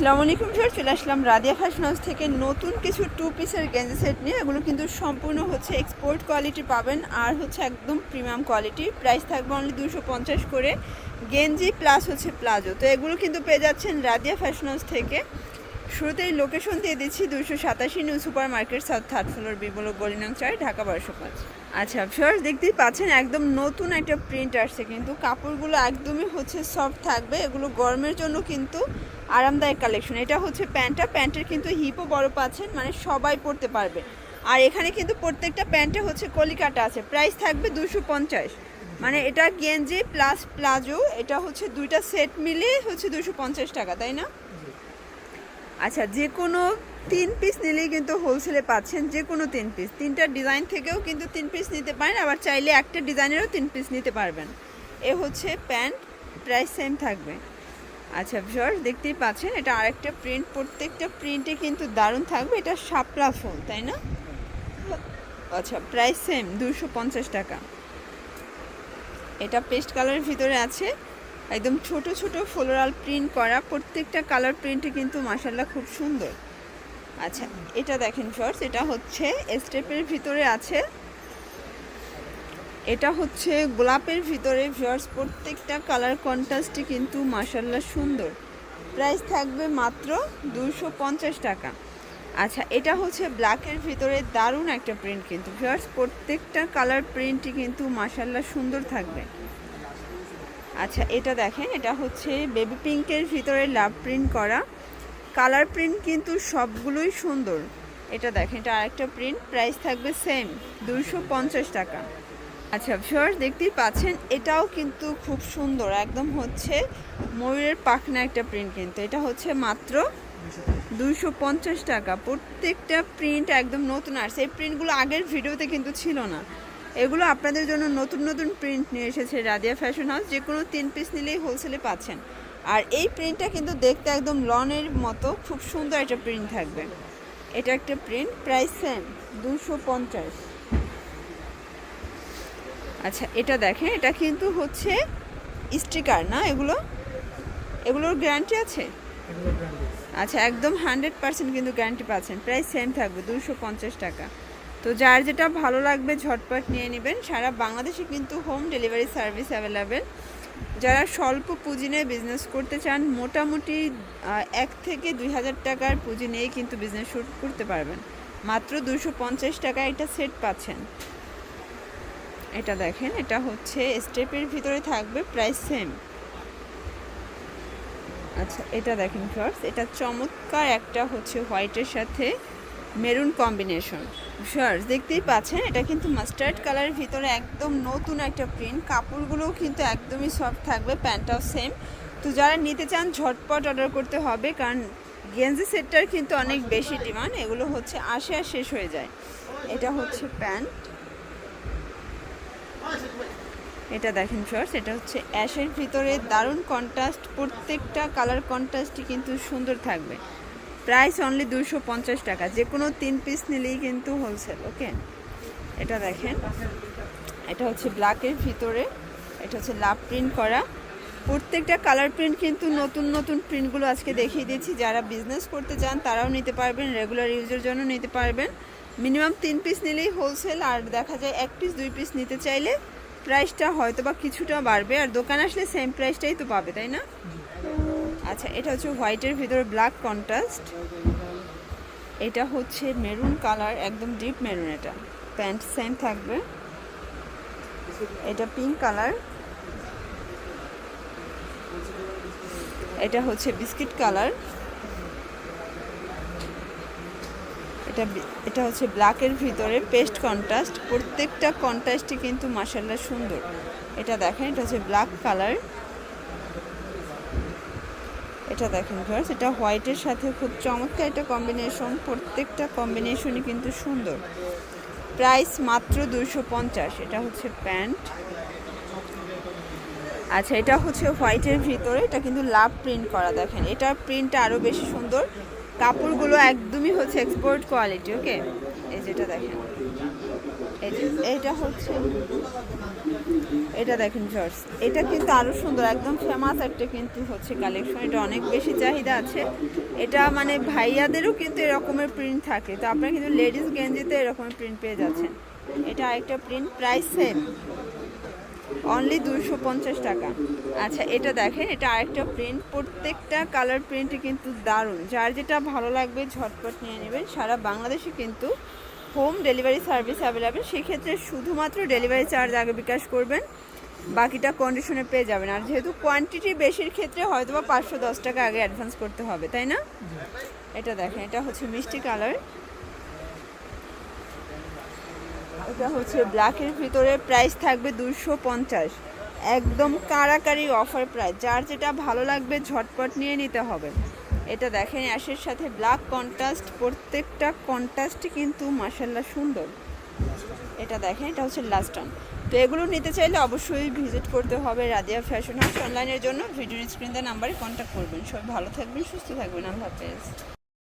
আসসালামু আলাইকুম স্যার চলে আসলাম রাদিয়া ফ্যাশন হাউস থেকে নতুন কিছু টু পিসের গেঞ্জি সেট নিয়ে। এগুলো কিন্তু সম্পূর্ণ হচ্ছে এক্সপোর্ট কোয়ালিটি পাবেন আর হচ্ছে একদম প্রিমিয়াম কোয়ালিটি প্রাইস থাকবে অনলি দুশো পঞ্চাশ করে। গেঞ্জি প্লাস হচ্ছে প্লাজো। তো এগুলো কিন্তু পেয়ে যাচ্ছেন রাদিয়া ফ্যাশন হাউস থেকে। শুরুতেই লোকেশন দিয়ে দিচ্ছি দুশো সাতাশি new super market south third floor Bimal গলিনাং চাই ঢাকা বারোশো পাঁচ আচ্ছা ফিওর দেখতেই পাচ্ছেন একদম নতুন একটা প্রিন্ট আসছে। কিন্তু কাপড়গুলো একদমই হচ্ছে সফট থাকবে। এগুলো গরমের জন্য কিন্তু আরামদায়ক কালেকশন এটা হচ্ছে প্যান্টটা। প্যান্টের কিন্তু হিপও বড় পাচ্ছেন মানে সবাই পরতে পারবে। আর এখানে কিন্তু প্রত্যেকটা প্যান্টে হচ্ছে কলিকাটা আছে। প্রাইস থাকবে দুশো পঞ্চাশ। মানে এটা গেঞ্জি প্লাস প্লাজো, এটা হচ্ছে দুইটা সেট মিলিয়ে হচ্ছে দুশো পঞ্চাশ টাকা, তাই না? আচ্ছা যে কোনো তিন পিস নিলেই কিন্তু হোলসেলে পাচ্ছেন যে কোনো তিন পিস তিনটা ডিজাইন থেকেও কিন্তু তিন পিস নিতে পারেন, আবার চাইলে একটা ডিজাইনেরও তিন পিস নিতে পারবেন। এ হচ্ছে প্যান্ট প্রাইস সেম থাকবে। আচ্ছা ভিউয়ার্স দেখতেই পাচ্ছেন, এটা আরেকটা প্রিন্ট প্রত্যেকটা প্রিন্টে কিন্তু দারুণ থাকবে, এটা শাপলা ফুল, তাই না? আচ্ছা প্রাইস সেম দুশো পঞ্চাশ টাকা। এটা পেস্ট কালারের ভিতরে আছে, একদম ছোট ছোট ফ্লোরাল প্রিন্ট করা, প্রত্যেকটা কালার প্রিন্টে কিন্তু মাসাল্লাহ খুব সুন্দর। আচ্ছা এটা দেখেন শর্টস এটা হচ্ছে স্টেপের ভিতরে আছে এটা হচ্ছে গোলাপের ভিতরে ভিউয়ার্স প্রত্যেকটা কালার কন্ট্রাস্টই কিন্তু মাসাল্লাহ সুন্দর। প্রাইস থাকবে মাত্র দুশো টাকা। আচ্ছা এটা হচ্ছে ব্ল্যাকের ভিতরে দারুণ একটা প্রিন্ট কিন্তু। ভিউয়ার্স প্রত্যেকটা কালার প্রিন্টই কিন্তু মাসাল্লাহ সুন্দর থাকবে। আচ্ছা এটা দেখেন, এটা হচ্ছে বেবি পিঙ্কের ভিতরে লাভ প্রিন্ট করা। কালার প্রিন্ট কিন্তু সবগুলোই সুন্দর। এটা দেখেন, এটা আরেকটা প্রিন্ট প্রাইস থাকবে সেম দুশো টাকা। আচ্ছা ভিউয়ার্স দেখতেই পাচ্ছেন, এটাও কিন্তু খুব সুন্দর, একদম হচ্ছে ময়ূরের পাখনা একটা প্রিন্ট কিন্তু, এটা হচ্ছে মাত্র পঞ্চাশ টাকা। প্রত্যেকটা প্রিন্ট একদম নতুন আসছে এই প্রিন্টগুলো আগের ভিডিওতে কিন্তু ছিল না। এগুলো আপনাদের জন্য নতুন নতুন প্রিন্ট নিয়ে এসেছে রাদিয়া ফ্যাশন হাউস যে কোনো তিন পিস নিলেই হোলসেলে পাচ্ছেন। আর এই প্রিন্টটা কিন্তু দেখতে একদম লনের মতো, খুব সুন্দর একটা প্রিন্ট থাকবে। এটা একটা প্রিন্ট প্রাইস সেম দুশো পঞ্চাশ। আচ্ছা এটা দেখেন এটা কিন্তু হচ্ছে স্টিকার না এগুলো? এগুলোর গ্যারান্টি আছে? আচ্ছা একদম হান্ড্রেড পার্সেন্ট কিন্তু গ্যারান্টি পাচ্ছেন। প্রায় সেম থাকবে দুশো পঞ্চাশ টাকা। তো যার যেটা ভালো লাগবে ঝটপট নিয়ে নেবেন। সারা বাংলাদেশে কিন্তু হোম ডেলিভারি সার্ভিস অ্যাভেলেবেল যারা স্বল্প পুঁজি নিয়ে বিজনেস করতে চান মোটামুটি এক থেকে দুই হাজার টাকার পুঁজি নিয়েই কিন্তু বিজনেস শুরু করতে পারবেন। মাত্র দুশো পঞ্চাশ টাকা এটা সেট পাচ্ছেন। এটা দেখেন, এটা হচ্ছে স্টেপের ভিতরে থাকবে প্রাইস সেম আচ্ছা এটা দেখেন ফার্স্ট এটা চমৎকার একটা হচ্ছে হোয়াইটের সাথে মেরুন কম্বিনেশন শার্টস দেখতেই পাচ্ছেন, এটা কিন্তু মাস্টার্ড কালারের ভিতরে একদম নতুন একটা প্রিন্ট কাপড়গুলোও কিন্তু একদমই সফট থাকবে প্যান্টটাও সেম তো যারা নিতে চান, ঝটপট অর্ডার করতে হবে, কারণ গেঞ্জি সেটটার কিন্তু অনেক বেশি ডিমান্ড এগুলো হচ্ছে আসে আর শেষ হয়ে যায়। এটা হচ্ছে প্যান্ট এটা দেখেন শর্টস এটা হচ্ছে অ্যাশের ভিতরে দারুণ কন্ট্রাস্ট প্রত্যেকটা কালার কন্ট্রাস্টই কিন্তু সুন্দর থাকবে। প্রাইস অনলি দুশো পঞ্চাশ টাকা যে কোনো তিন পিস নিলেই কিন্তু হোলসেল ওকে এটা দেখেন, এটা হচ্ছে ব্ল্যাকের ভিতরে, এটা হচ্ছে লাভ প্রিন্ট করা। প্রত্যেকটা কালার প্রিন্ট কিন্তু নতুন নতুন প্রিন্টগুলো আজকে দেখিয়ে দিচ্ছি। যারা বিজনেস করতে চান, তারাও নিতে পারবেন রেগুলার ইউজের জন্য নিতে পারবেন। মিনিমাম তিন পিস নিলেই হোলসেল আর দেখা যায় এক পিস দুই পিস নিতে চাইলে প্রাইসটা হয়তো বা কিছুটা বাড়বে আর দোকান আসলে সেম প্রাইসটাই তো পাবে, তাই না? আচ্ছা এটা হচ্ছে হোয়াইটের ভিতরে ব্ল্যাক কন্ট্রাস্ট এটা হচ্ছে মেরুন কালার একদম ডিপ মেরুন এটা। প্যান্ট সেম থাকবে। এটা পিঙ্ক কালার এটা হচ্ছে বিস্কিট কালার এটা এটা হচ্ছে ব্ল্যাকের ভিতরে পেস্ট কন্ট্রাস্ট। প্রত্যেকটা কন্ট্রাস্টই কিন্তু মাসাল্লাহ সুন্দর। এটা দেখেন, এটা হচ্ছে ব্ল্যাক কালার। এটা দেখেন ভিউয়ার্স এটা হোয়াইটের সাথে খুব চমৎকার একটা কম্বিনেশন প্রত্যেকটা কম্বিনেশনই কিন্তু সুন্দর। প্রাইস মাত্র দুশো পঞ্চাশ। এটা হচ্ছে প্যান্ট। আচ্ছা এটা হচ্ছে হোয়াইটের ভিতরে। এটা কিন্তু লাভ প্রিন্ট করা, দেখেন। এটার প্রিন্টটা আরও বেশি সুন্দর। কাপড়গুলো একদমই হচ্ছে এক্সপোর্ট কোয়ালিটি ওকে এই যেটা দেখেন। এইটা হচ্ছে, এটা দেখেন জর্জ এটা কিন্তু আরও সুন্দর, একদম ফেমাস একটা কিন্তু হচ্ছে কালেকশন এটা অনেক বেশি চাহিদা আছে। এটা মানে ভাইয়াদেরও কিন্তু এরকমের প্রিন্ট থাকে। তো আপনারা কিন্তু লেডিস গেঞ্জিতে এরকমের প্রিন্ট পেয়ে যাচ্ছেন। এটা আরেকটা প্রিন্ট প্রাইস সেম অনলি দুশো পঞ্চাশ টাকা। আচ্ছা এটা দেখেন এটা আরেকটা প্রিন্ট প্রত্যেকটা কালার প্রিন্টই কিন্তু দারুণ। যার যেটা ভালো লাগবে ঝটপট নিয়ে নেবেন। সারা বাংলাদেশে কিন্তু হোম ডেলিভারি সার্ভিস অ্যাভেলেবেল সেক্ষেত্রে শুধুমাত্র ডেলিভারি চার্জ আগে বিকাশ করবেন। বাকিটা কন্ডিশনে পেয়ে যাবেন। আর যেহেতু কোয়ান্টিটি বেশির ক্ষেত্রে হয়তো বা পাঁচশো দশ টাকা আগে অ্যাডভান্স করতে হবে তাই না? এটা দেখেন এটা হচ্ছে মিষ্টি কালার এটা হচ্ছে ব্ল্যাকের ভিতরে প্রাইস থাকবে দুশো পঞ্চাশ। একদম কারাকারি অফার প্রাইস। যার যেটা ভালো লাগবে ঝটপট নিয়ে নিতে হবে। এটা দেখেন, অ্যাশের সাথে ব্ল্যাক কন্ট্রাস্ট। প্রত্যেকটা কন্ট্রাস্টই কিন্তু মাসাল্লাহ সুন্দর। এটা দেখেন, এটা হচ্ছে লাস্ট টান তো এগুলো নিতে চাইলে অবশ্যই ভিজিট করতে হবে রাদিয়া ফ্যাশন হাউস অনলাইনের জন্য। ভিডিও স্ক্রিন নাম্বারে কন্ট্যাক্ট করবেন। সবাই ভালো থাকবেন, সুস্থ থাকবেন। আল্লাহ হাফেজ।